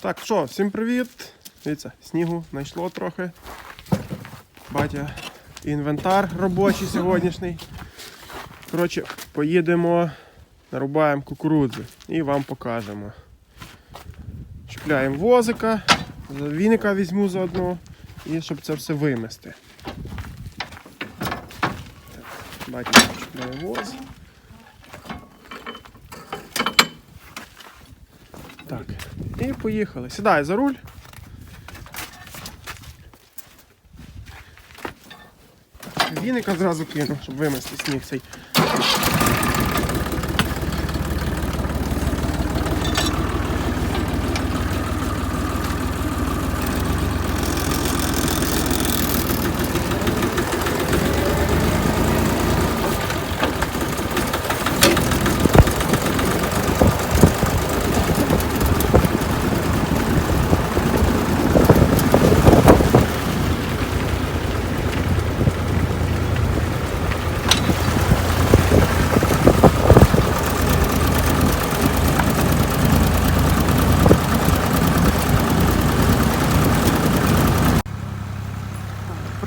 Так, що, всім привіт. Дивіться, снігу знайшло трохи. Батя, інвентар робочий сьогоднішній. Коротше, поїдемо, нарубаємо кукурудзи і вам покажемо. Чіпляємо возика, віника візьму заодно, і щоб це все вимести. Так, батя чіпляє воз. Так, і поїхали. Сідай за руль. Віника зразу кину, щоб вимести сніг цей.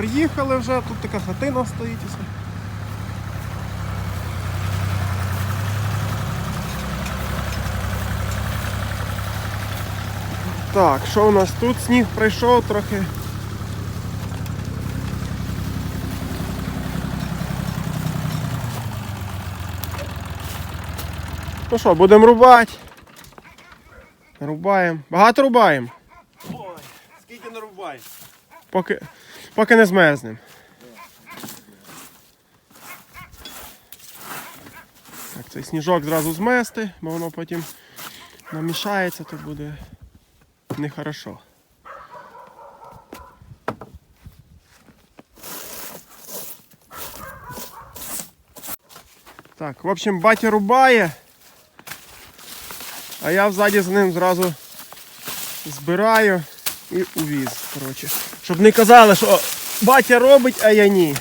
Приїхали вже, тут така хатина стоїть. і все. Так, що у нас тут? Сніг пройшов трохи. Ну що, будемо рубати. Рубаємо. Багато рубаємо. Ой, скільки нарубай? Поки, поки не змерзнем. Так, цей сніжок зразу змести, бо воно потім намішається, то буде нехорошо. Так, в общем, батя рубає, а я взаді за ним зразу збираю і увіз. Коротше. Щоб не казали, що батя робить, а я ні.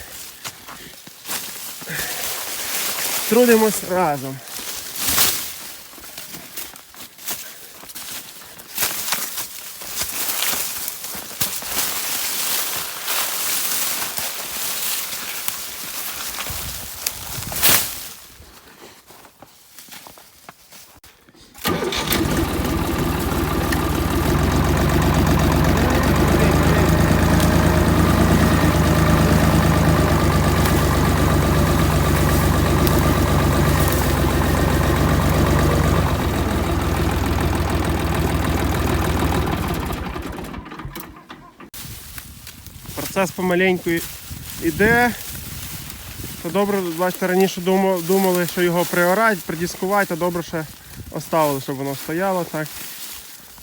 Трудимось разом. Процес помаленьку іде. То добре, бачите, раніше думали, що його приорати, придіскувати, то добре ще оставили, щоб воно стояло так.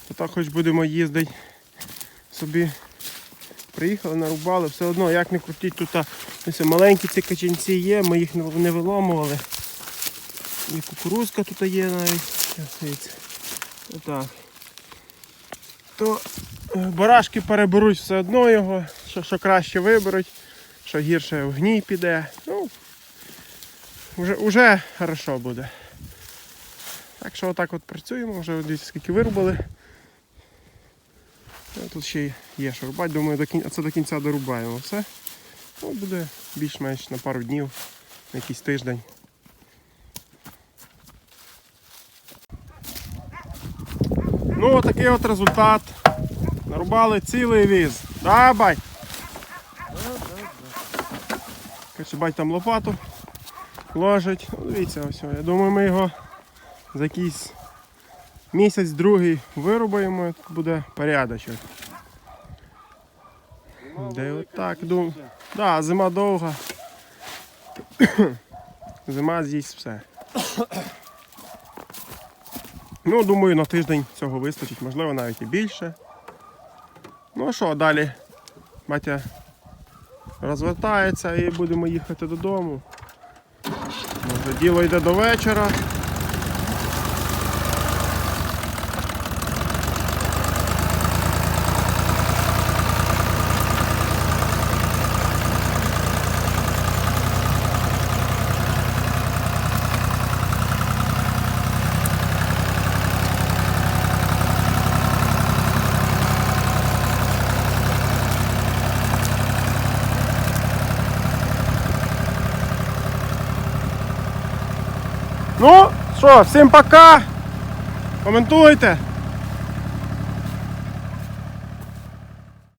То так хоч будемо їздити собі. Приїхали, нарубали, все одно, як не крутіть, тут а, ось маленькі ці качанці є, ми їх не, не виломували. І кукурузка тут є навіть. Отак. То е, барашки переберуть все одно його, що, що краще виберуть, що гірше в гній піде. Ну, вже, вже хорошо буде. Так що отак от працюємо, вже дивіться скільки вирубали. Ну, Тут ще є що рубати, думаю, до кінця, це до кінця дорубаємо все. Ну, буде більш-менш на пару днів, на якийсь тиждень. Ну, отакий от результат. Нарубали цілий віз. Да, Короче, бать там лопату ложить. Ну, дивіться, ось. Я думаю, ми його за якийсь місяць-другий вирубаємо, тут буде порядочок. Де отак, думаю. Да, зима довга. Зима з'їсть все. Ну, думаю, на тиждень цього вистачить, можливо, навіть і більше. Ну а що, далі батя розвертається і будемо їхати додому. Може, діло йде до вечора. Ну, що, всім пока. Коментуйте.